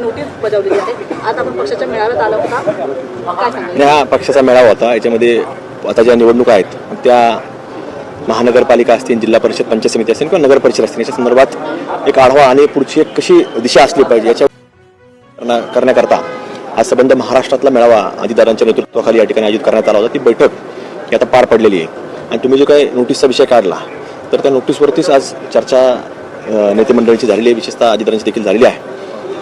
Notice बजावली जाते. आज आपण पक्षाच्या मेळाव्यात आला होता. काय सांगाल? हा पक्षाचा मेळावा होता. याच्यामध्ये आता ज्या निवडणुका आहेत त्या महानगरपालिका असतील जिल्हा परिषद पंचायत समिती असतील किंवा नगर परिषद असतील याच्या संदर्भात एक आढावा आणि पुढची एक कशी दिशा असली पाहिजे याच्या करण्या- करण्याकरता हा संबंध महाराष्ट्रातला मेळावा अजितदादांच्या नेतृत्वाखाली या ठिकाणी आयोजित करण्यात आला होता. ती बैठक ही आता पार पडलेली आहे. आणि तुम्ही जो काही नोटीसचा विषय काढला तर त्या नोटीसवरतीच आज चर्चा नेतेमंडळीची झालेली आहे. विशेषतः अजितदादांची देखील झालेली आहे.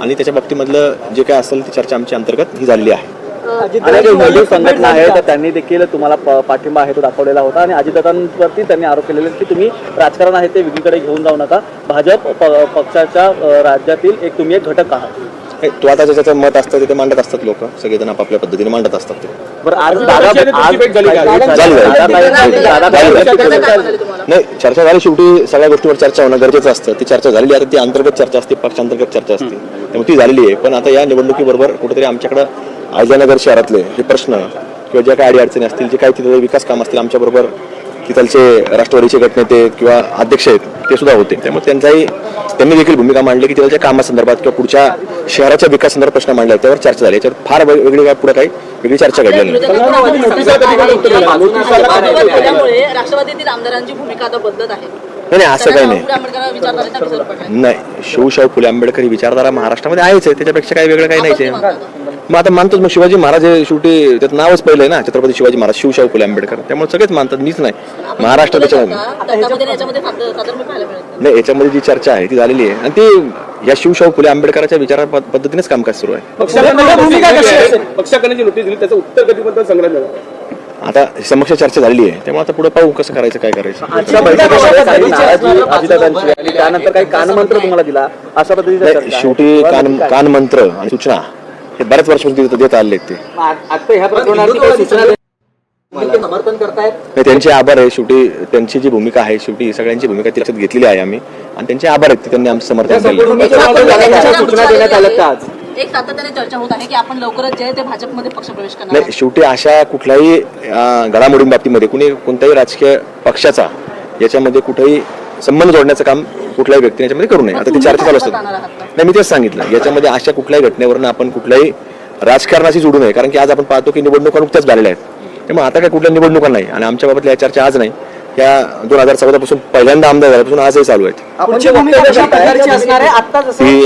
आणि त्याच्या बाबतीमधलं जे काय असेल ती चर्चा आमच्या अंतर्गत ही झालेली आहे. आणि जे हिंदू संघटना आहे तर त्यांनी देखील तुम्हाला पाठिंबा आहे तो दाखवलेला होता आणि अजितदादांवरती त्यांनी आरोप केलेले की तुम्ही राजकारण आहे ते वेगळीकडे घेऊन जाऊ नका. भाजप पक्षाच्या राज्यातील एक तुम्ही एक घटक आहात. हे, तो आता ज्याचं मत असतं ते ते मांडत असतात लोक. सगळेजण आपापल्या पद्धतीने मांडत असतात ते. बरं आज दादा आज झाली, नाही चर्चा झाली शेवटी सगळ्या गोष्टीवर चर्चा होणं गरजेचं असतं. ती चर्चा झालेली आहे आता ती अंतर्गत चर्चा असते पक्षांतर्गत चर्चा असते. त्यामुळे ती झालेली आहे. पण आता या निवडणुकीबरोबर कुठेतरी आमच्याकडं अहिल्यानगर शहरातले जे प्रश्न किंवा ज्या काही अडीअडचणी असतील जे काही तिथे विकास काम असतील आमच्याबरोबर तिथलचे राष्ट्रवादीचे गटनेते किंवा अध्यक्ष आहेत ते सुद्धा होते. त्यामुळे त्यांचाही त्यांनी देखील भूमिका मांडली की तिथलच्या कामासंदर्भात किंवा पुढच्या शहराच्या विकासासंदर्भात प्रश्न मांडले त्यावर चर्चा झाली. याच्यावर फार वेग- वेगळी काय पुढे काही वेगळी चर्चा घडलेली नाही. त्यामुळे राष्ट्रवादीतील आमदारांची भूमिका आता बदलत आहे. नाही नाही असं काही नाही. नाही शिवशाहू फुले आंबेडकर ही विचारधारा महाराष्ट्रामध्ये आहेच आहे. त्याच्यापेक्षा काही वेगळं काही नाहीच आहे. मग आता मानतोच मग शिवाजी महाराज हे शेवटी त्याचं नावच पहिलं आहे ना छत्रपती शिवाजी महाराज शिवशाहू फुले आंबेडकर. त्यामुळे सगळेच मानतात मीच नाही. महाराष्ट्र नाही. याच्यामध्ये जी चर्चा आहे ती झालेली आहे. आणि ती या शिवशाहू फुले आंबेडकरांच्या विचारा पद- पद्धतीनेच कामकाज सुरू आहे. पक्षाकडे जी नोटीस दिली त्याचं उत्तर कधीबद्दल संग्रह झाला? आता समक्ष चर्चा झालेली आहे. त्यामुळे आता पुढे पाहू कसं करायचं काय करायचं. कानमंत्र. शेवटी कान कान मंत्र आणि सूचना. हे बऱ्याच वर्षापासून देत- देत आले ते. आता ह्या प्रकरणाची काही सूचना समर्थन करतायत. नाही, त्यांचे आभार आहे. शेवटी त्यांची जी भूमिका आहे शेवटी ही सगळ्यांची भूमिका ती लक्षात घेतलेली आहे आम्ही. आणि त्यांचे आभार आहेत की त्यांनी आमचं समर्थन केलं. एक झालेल्या सूचना देण्यात आल्यात का आज? एक सातत्याने चर्चा होत आहे की आपण लवकरच जे आहे ते भाजपमध्ये पक्ष प्रवेश करणार नाही आहे. शेवटी अशा कुठल्याही अं, घडामोडींबाबतीमध्ये कुणी कोणत्याही राजकीय पक्षाचा याच्यामध्ये कुठेही संबंध जोडण्याचं काम कुठल्याही व्यक्तीने याच्यामध्ये करू नये. आता ती चर्चा चालू असतात? नाही मी तेच सांगितलं. याच्यामध्ये अशा कुठल्याही घटनेवरनं आपण कुठल्याही राजकारणाशी जोडू नये. कारण की आज आपण पाहतो की निवडणुका नुकत्याच झालेल्या आहेत. त्यामुळे आता काय कुठल्या निवडणुका नाही. आणि आमच्या बाबतल्या या चर्चा आज नाही. या दोन हजार चौदा पासून पहिल्यांदा आमदार झाल्यापासून आजही चालू आहेत.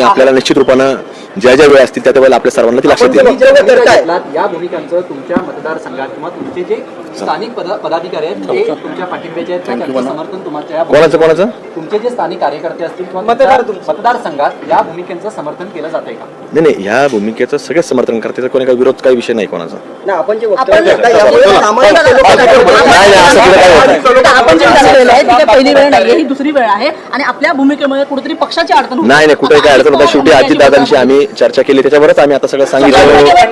आपल्याला निश्चित रूपानं ज्या ज्या वेळ असतील त्या त्या वेळेला आपल्या सर्वांना ती लक्षात घेतलात, या भूमिकांचं तुमच्या मतदारसंघात किंवा तुमचे जे स्थानिक पद- पदाधिकारी आहेत ते तुमच्या पाठिंब्याचे समर्थन या कोणाचं कोणाचं? तुमचे जे स्थानिक कार्यकर्ते असतील किंवा तुमच्या मतदारसंघात या भूमिकेचं समर्थन केलं जाते का? नाही नाही ह्या भूमिकेचं सगळेच समर्थन करते कोणी काही विरोध काही विषय नाही कोणाचा. नाही, आपण जे आपण वक्तव्य करताय यामुळे सामान्य लोकांना नाही, नाही, असं कुठं काय होत नाही. आता आपण जे ठरवलेलं आहे ती काही पहिली वेळ नाहीये ही दुसरी वेळ आहे आणि आपल्या भूमिकेमुळे कुठेतरी पक्षाची अडचण. नाही नाही कुठेही काय अडचण होता शेवटी अजित दादांशी आम्ही चर्चा केली. त्याच्यावरच आम्ही आता सगळं सांगितलं.